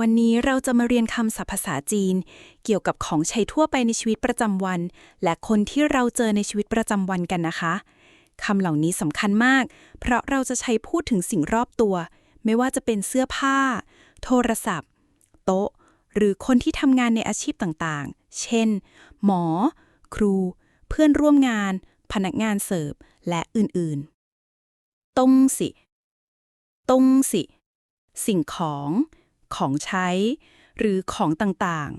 วันนี้เราจะมาเรียนคำศัพท์ภาษาจีน เกี่ยวกับของใช้ทั่วไปในชีวิตประจำวัน และคนที่เราเจอในชีวิตประจำวันกันนะคะคำเหล่านี้สำคัญมาก เพราะเราจะใช้พูดถึงสิ่งรอบตัว ไม่ว่าจะเป็นเสื้อผ้า โทรศัพท์ โต๊ะ หรือคนที่ทำงานในอาชีพต่างๆ เช่น หมอ ครู เพื่อนร่วมงาน พนักงานเสิร์ฟ และอื่นๆตงสิตงสิ สิ่งของ ของใช้ หรือของต่าง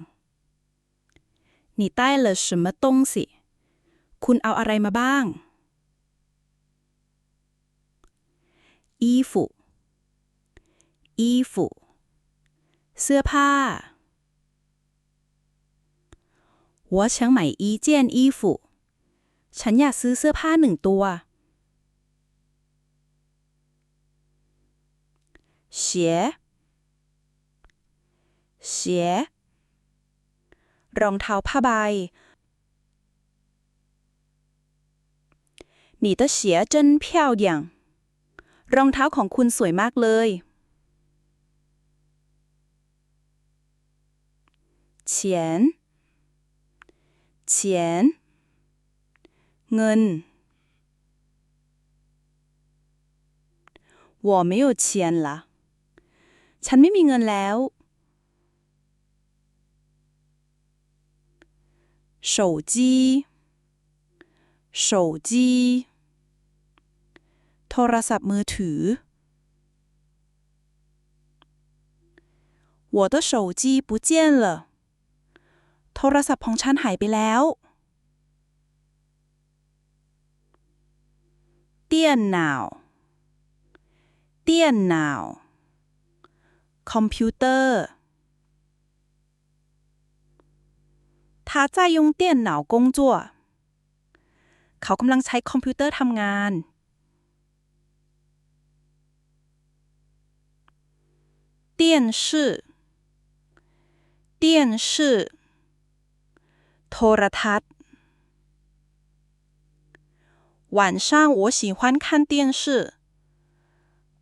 ๆ你带了什么东西คุณเอาอะไรมาบ้าง 衣服衣服เสื้อผ้า我想买一件衣服ฉันอยากซื้อเสื้อผ้าหนึ่งตัว鞋 鞋รองเท้าผ้าใบ你的鞋真漂亮รองเท้าของคุณสวยมากเลย钱钱เงิน我没有钱了ฉันไม่มีเงินแล้ว 手机手机โทรศัพท์มือถือ我的手机不见了โทรศัพท์ของฉันหายไปแล้ว电脑电脑คอมพิวเตอร์ 他在用电脑工作เขากำลังใช้คอมพิวเตอร์ทำงาน 电视电视โทรทัศน์晚上我喜欢看电视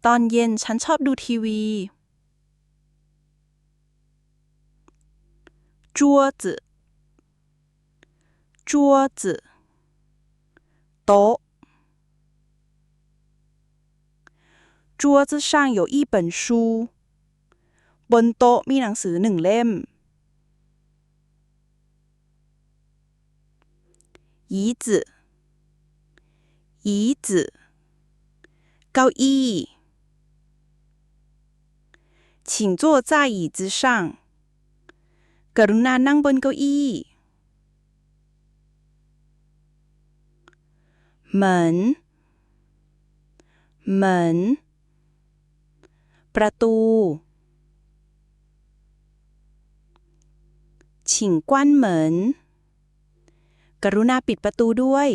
ตอนเย็นฉันชอบดูทีวี桌子 桌子โต๊ะ桌子上有一本书บนโต๊ะมีหนังสือหนึ่งเล่ม椅子椅子เก้าอี้请坐在椅子上กรุณานั่งบนเก้าอี้ เหมือน เหมือน ประตูฉิงกว้นเหมินกรุณาปิดประตูด้วย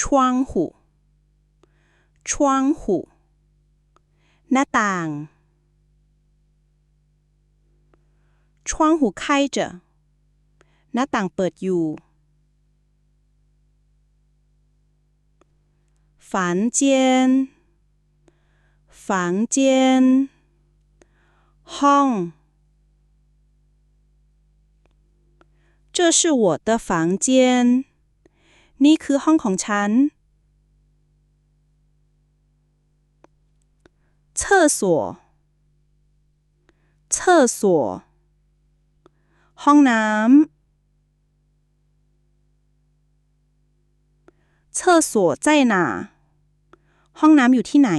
ช่วงหู ช่วงหู หน้าต่าง ช่วงหูไข้ หน้าต่างเปิดอยู่房间房间ห้อง这是我的房间นี่คือห้องของฉัน厕所厕所ห้องน้ำ 厕所在哪ห้องน้ำอยู่ที่ไหน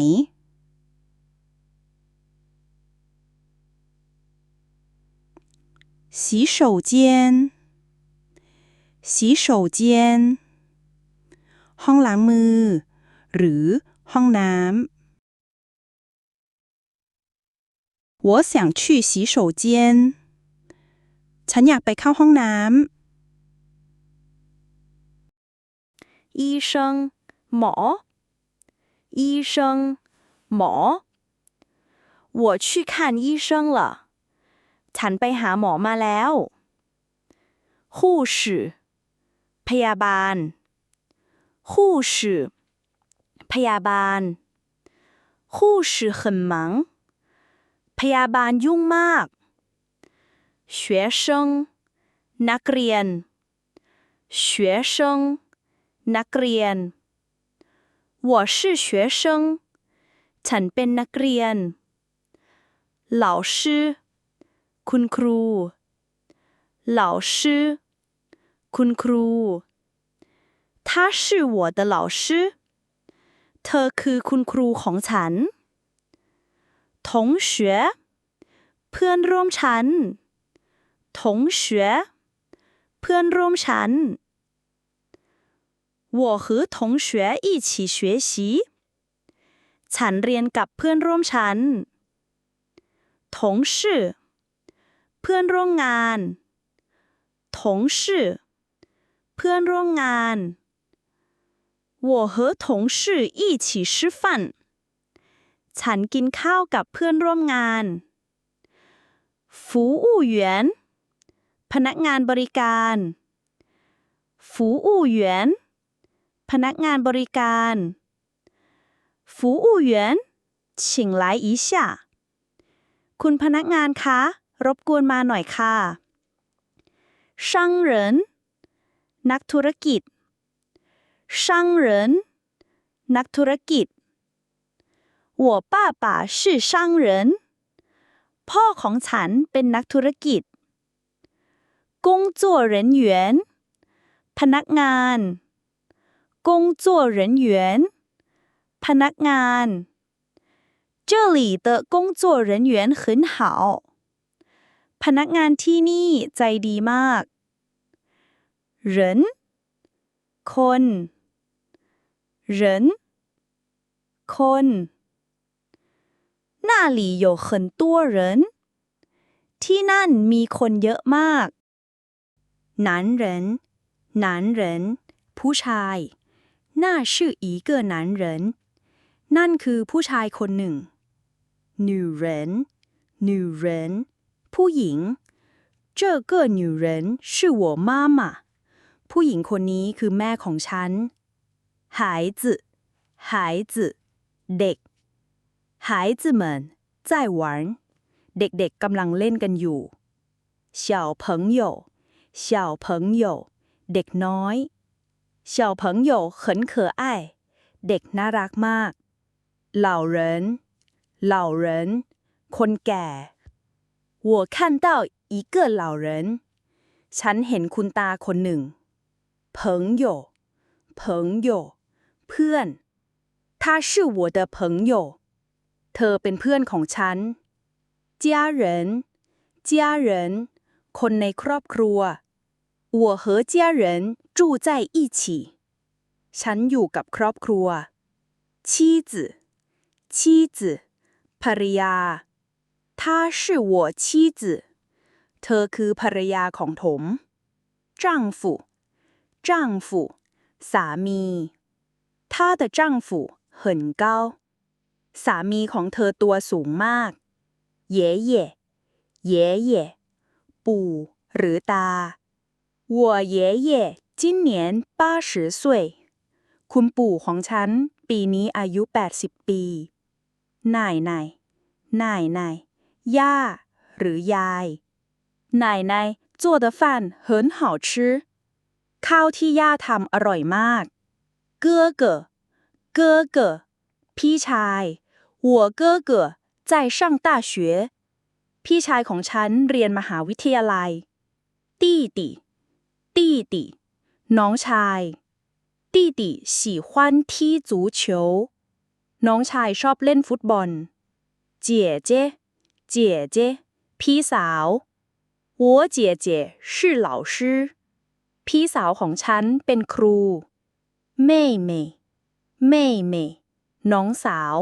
洗手间洗手间ห้องล้างมือ หรือห้องน้ำ我想去洗手间ฉันอยากไปเข้าห้องน้ำ 医生หมอ医生หมอ我去看医生了ฉันไปหาหมอมาแล้ว护士พยาบาล护士พยาบาล 护士很忙พยาบาลยุ่งมาก学生นักเรียน学生 นักเรียน我是学生ฉันเป็นนักเรียน老师คุณครู老师คุณครู他是我的老师เธอคือคุณครูของฉัน同学เพื่อนร่วมชั้น同学เพื่อนร่วมชั้น 我和同学一起学习ฉันเรียนกับเพื่อนร่วมชั้น同事เพื่อนร่วมงาน同事เพื่อนร่วมงาน我和同事一起吃饭ฉันกินข้าวกับเพื่อนร่วมงาน服务员พนักงานบริการ服务员 พนักงานบริการ服务员请来一下คุณพนักงานคะ รบกวนมาหน่อยค่ะ商人นักธุรกิจ商人นักธุรกิจ我爸爸是商人พ่อของฉันเป็นนักธุรกิจ工作人员พนักงาน 工作人员พนักงาน这里的工作人员很好พนักงานที่นี่ใจดีมาก人คน人คน那里有很多人ที่นั่นมีคนเยอะมาก男人男人ผู้ชาย 那是一个男人นั่นคือผู้ชายคนหนึ่ง女人女人ผู้หญิง这个女人是我妈妈ผู้หญิงคนนี้คือแม่ของฉัน孩子孩子เด็ก孩子们在玩เด็กๆกำลังเล่นกันอยู่小朋友小朋友เด็กน้อย 小朋友很可爱เด็กน่ารักมาก老人老人คนแก่我看到一个老人ฉันเห็นคุณตาคนหนึ่ง朋友朋友เพื่อน他是我的朋友เธอเป็นเพื่อนของฉัน家人家人คนในครอบครัว我和家人 住在一起ฉันอยู่กับครอบครัว妻子妻子ภรรยา她是我妻子เธอคือภรรยาของผม丈夫丈夫สามี她的丈夫很高สามีของเธอตัวสูงมาก爷爷爷爷ปู่หรือตา我爷爷 今年八十岁คุณปู่ของฉัน ปีนี้อายุ 80 ปีนายนายนายนายย่า หรือยายนายนาย做的饭很好吃ข้าวที่ย่าทำอร่อยมาก哥哥哥哥พี่ชาย我哥哥在上大学พี่ชายของฉันเรียนมหาวิทยาลัย弟弟弟弟 น้องชาย弟弟喜欢踢足球น้องชายชอบเล่นฟุตบอล姐姐姐姐พี่สาว我姐姐是老师พี่สาวของฉันเป็นครู妹妹妹妹น้องสาว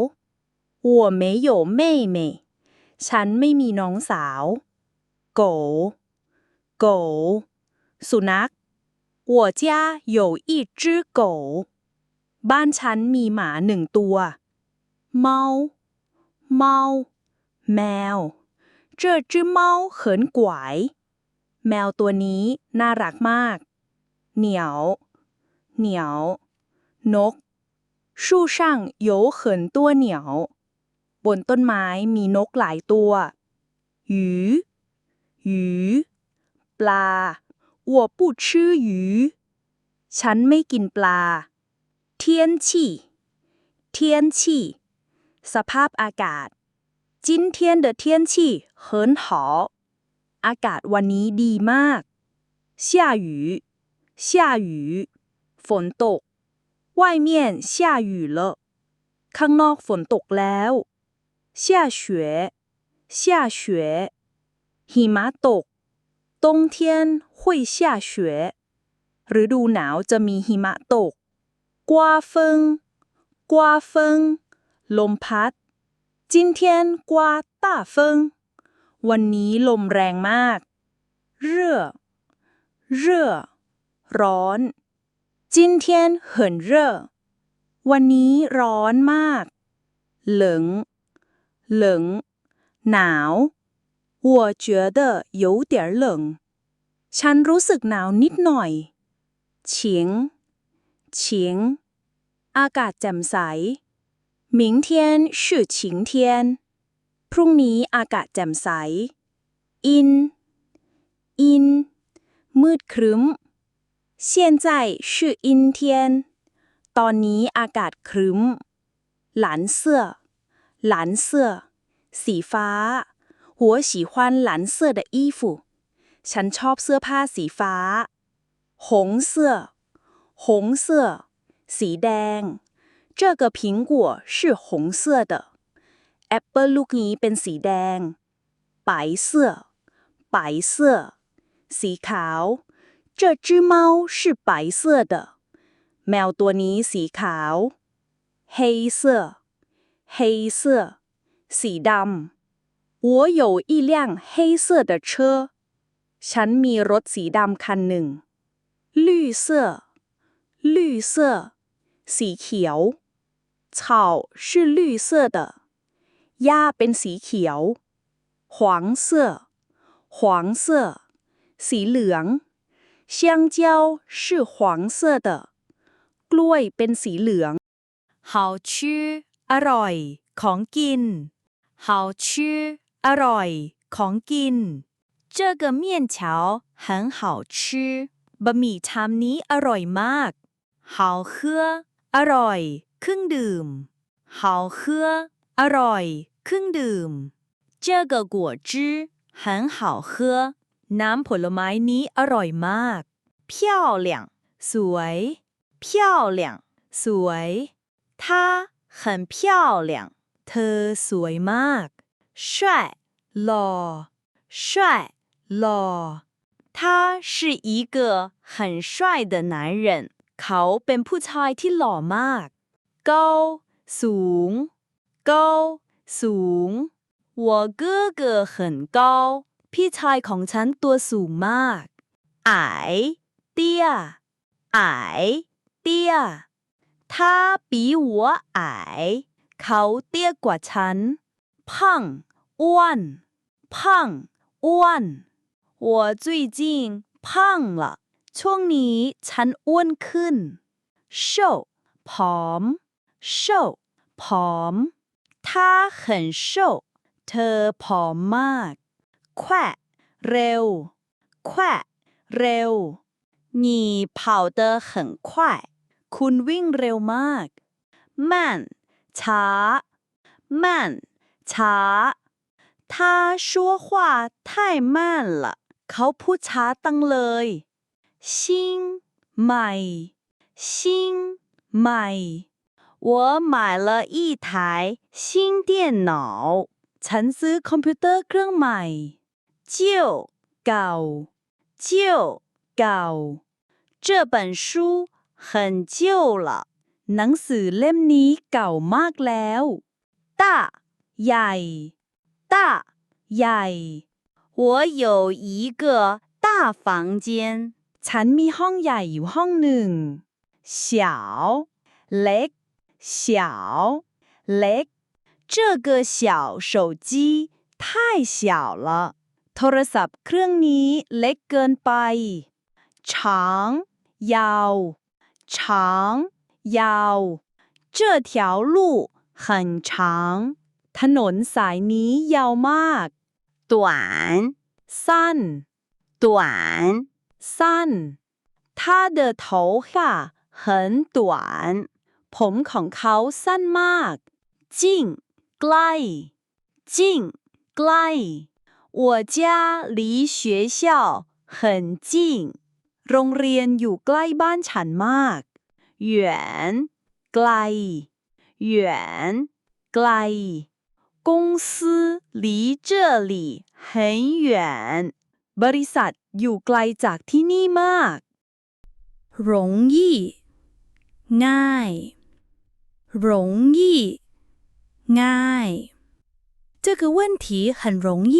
我没有妹妹ฉันไม่มีน้องสาว狗狗สุนัข 我家有一只狗บ้านฉันมีหมาหนึ่งตัว猫猫แมว这只猫很乖แมวตัวนี้น่ารักมากเหนียวเหนียวนก树上有很多鸟 บนต้นไม้มีนกหลายตัวหยูหยูปลา 我不吃鱼ฉันไม่กินปลา天气天气สภาพอากาศ今天的天气很好อากาศวันนี้ดีมาก下雨下雨ฝนตก外面下雨了ข้างนอกฝนตกแล้ว下雪下雪หิมะตก 冬天会下雪หุยเ่雪ฤดูหนาวจะมีหิมะตก刮风刮风ลมพัด今天刮大风วันนี้ลมแรงมาก เร่อ เร่อ ร้อน今天很热วันนี้ร้อนมาก เหลิง เหลิง หนาว 我觉得有点冷ฉันรู้สึกหนาวนิดหน่อย晴晴อากาศแจ่มใส明天是晴天พรุ่งนี้อากาศแจ่มใสอิน อิน มืดครึ้ม现在是阴天ตอนนี้อากาศครึ้ม หลานเสื้อ หลานเสื้อ สีฟ้า 我喜欢蓝色的衣服ฉันชอบเสื้อผ้าสีฟ้า หงเสื้อ หงเสื้อ สีแดง这个苹果是红色的แอปเปิลลูกนี้เป็นสีแดง白色白色สีขาว这只猫是白色的แมวตัวนี้สีขาว 黑色黑色สีดำ 我有一辆黑色的车ฉันมีรถสีดำคันหนึ่ง绿色绿色สีเขียว草是绿色的หญ้าเป็นสีเขียว 黄色黄色สีเหลือง香蕉是黄色的กล้วยเป็นสีเหลือง好吃อร่อย ของกิน好吃 อร่อย ของกิน这个面条很好吃บะหมี่ชามนี้อร่อยมาก好喝อร่อยเครื่องดื่ม好喝อร่อยเครื่องดื่ม这个果汁很好喝น้ำผลไม้นี้อร่อยมาก漂亮สวย漂亮สวย她很漂亮เธอสวยมาก 帅หล่อ帅หล่อ他是一个很帅的男人เขาเป็นผู้ชายที่หล่อมาก高สูง高สูง我哥哥很高พี่ชายของฉันตัวสูงมาก矮เตี้ย矮เตี้ย他比我矮เขาเตี้ยกว่าฉัน 胖อ้วน胖อ้วน我最近胖了ช่วงนี้ฉันอ้วนขึ้น瘦ผอม瘦ผอม他很瘦เธอผอมมาก快เร็ว快เร็ว你跑得很快คุณวิ่งเร็วมาก慢ช้า慢 茶，他说话太慢了，เขาพูดช้าตั้งเลย。新买，新买，我买了一台新电脑，ฉันซื้อคอมพิวเตอร์เครื่องใหม่。旧旧旧旧，这本书很旧了，หนังสือเล่มนี้เก่ามากแล้ว。大。ใหญ่大ใหญ่我有一个大房间ฉันมีห้องใหญ่อยู่ห้องหนึ่ง小เล็ก小เล็ก这个小手机太小了โทรศัพท์เครื่องนี้เล็กเกินไป长ยาว长ยาว这条路很长 ถนนสายนี้ยาวมาก 短 สั้น 短 สั้น他的头发很短ผมของเขาสั้นมาก近ใกล้近ใกล้我家离学校很近โรงเรียนอยู่ใกล้บ้านฉันมาก远ไกล远ไกล 公司离这里很远บริษัทอยู่ไกลจากที่นี่มาก容易ง่าย容易ง่าย这个问题很容易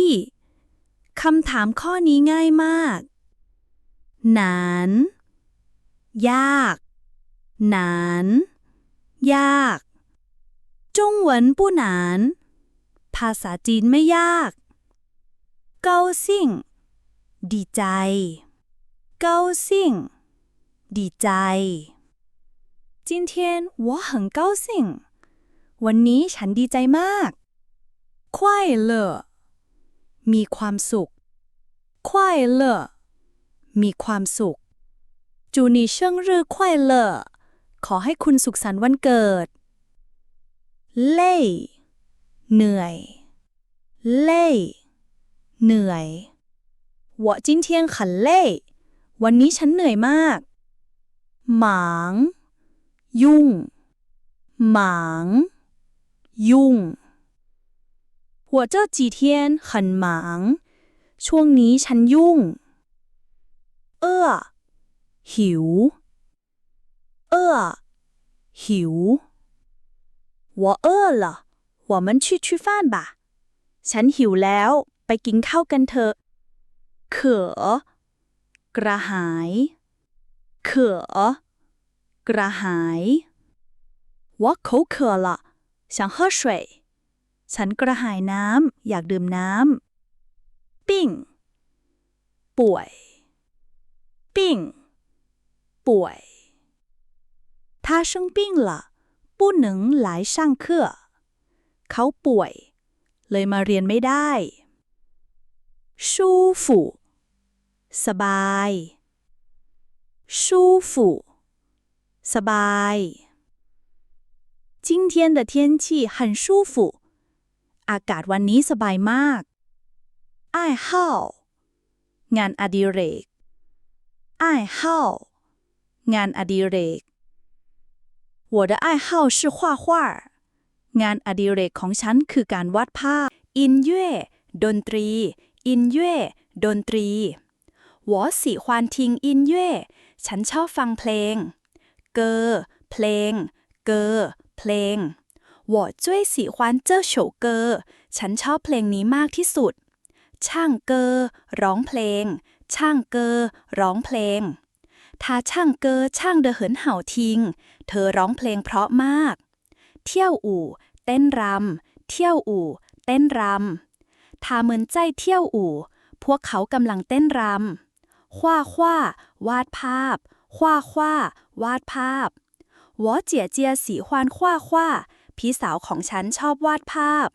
คำถามข้อนี้ง่ายมากหนานยากหนานยากจงเห ภาษาจีนไม่ยาก高兴ดีใจ高兴ดีใจ今天我很高兴วันนี้ฉันดีใจมาก快乐มีความสุข快乐มีความสุขจูนีเชิงรื่อ快乐ขอให้คุณสุขสันต์วันเกิดเล่ย เหนื่อยเล่ยเหนื่อย我今天很累วันนี้ฉันเหนื่อยมากหมาง ยุ่ง หมาง ยุ่ง我这几天很忙ช่วงนี้ฉันยุ่ง เอ้อ หิว เอ้อ หิว我饿了 我们去吃饭吧ฉันหิวแล้ว ไปกินข้าวกันเถอะเขอกระหายเขอกระหาย我口渴了想喝水ฉันกระหายน้ำ อยากดื่มน้ำปิ้งป่วย ปิ้งป่วย他生病了不能来上课 เขาป่วย เลยมาเรียนไม่ได้舒服สบาย舒服สบาย今天的天气很舒服อากาศวันนี้สบายมาก爱好งานอดิเรก爱好งานอดิเรก我的爱好是画画 งานอดิเรกของฉันคือการวาดภาพ อินเย่ดนตรี อินเย่ดนตรีหวอสีควานทิงอินเย่ฉันชอบฟังเพลง เกอ เพลง เกอ เพลงหวอจ้วยสีควานเจ้าโฉเกอ ฉันชอบเพลงนี้มากที่สุด ช่างเกอ ร้องเพลง ช่างเกอ ร้องเพลงทาช่างเกอช่างเดอเหินเห่าทิง เธอร้องเพลงเพราะมาก เที่ยวอู่ เต้นรำเที่ยวอู่ เต้นรำทาเหมือนใจเที่ยวอู่ พวกเขากำลังเต้นรำคว้าคว้าวาดภาพ คว้าคว้าวาดภาพวอเจียเจียสีควานคว้าคว้าพี่สาวของฉันชอบวาดภาพ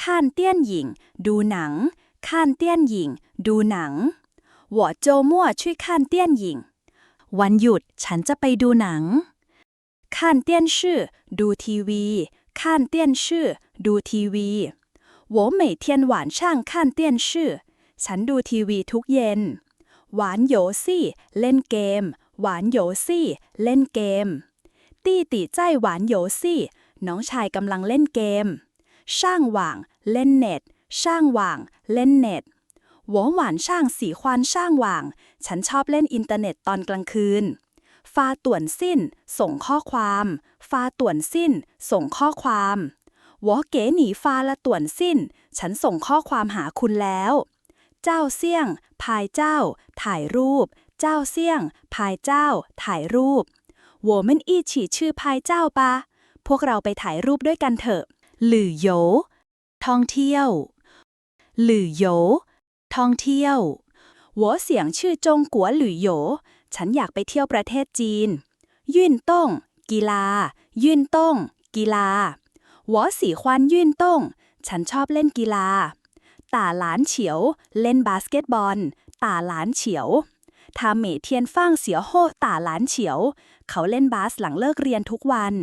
ข้านเตี้ยนหญิง ดูหนังข้านเตี้ยนหญิง ดูหนังวอโจมั่วช่วยข้านเตี้ยนหญิง วันหยุดฉันจะไปดูหนังข้านเตี้ยนชื่อ ดูทีวี ข้านเตี้ยนชื่อ ดูทีวี我每天晚上看电视ฉันดูทีวีทุกเย็น หวานโยซี่ เล่นเกม หวานโยซี่ เล่นเกม ตี้ตีใจหวานโยซี่ น้องชายกำลังเล่นเกม ช่างหว่าง เล่นเน็ต ช่างหว่าง เล่นเน็ตหวหวานช่างสีควานช่างหว่าง ฉันชอบเล่นอินเทอร์เน็ตตอนกลางคืน ฟาต่วนสิ้น ส่งข้อความ ฟาต่วนสิ้น ส่งข้อความวอเก๋หนีฟาละต่วนสิ้น ฉันส่งข้อความหาคุณแล้ว เจ้าเสี่ยงพายเจ้า ถ่ายรูป เจ้าเสี่ยงพายเจ้า ถ่ายรูปวอมันอี้ฉีชื่อพายเจ้าปะพวกเราไปถ่ายรูปด้วยกันเถอะ หลือโยท่องเที่ยว หลือโยท่องเที่ยววัวเสียงชื่อจงกัวหลือโย ฉันอยากไปเที่ยวประเทศจีน ยื่นต้ง กีฬา ยื่นต้ง กีฬาหวอสีควันยื่นต้ง ฉันชอบเล่นกีฬา ตาหลานเฉียว เล่นบาสเกตบอล ตาหลานเฉียวทาเมเทียนฟ่างเสียโฮตาหลานเฉียว เขาเล่นบาสหลังเลิกเรียนทุกวัน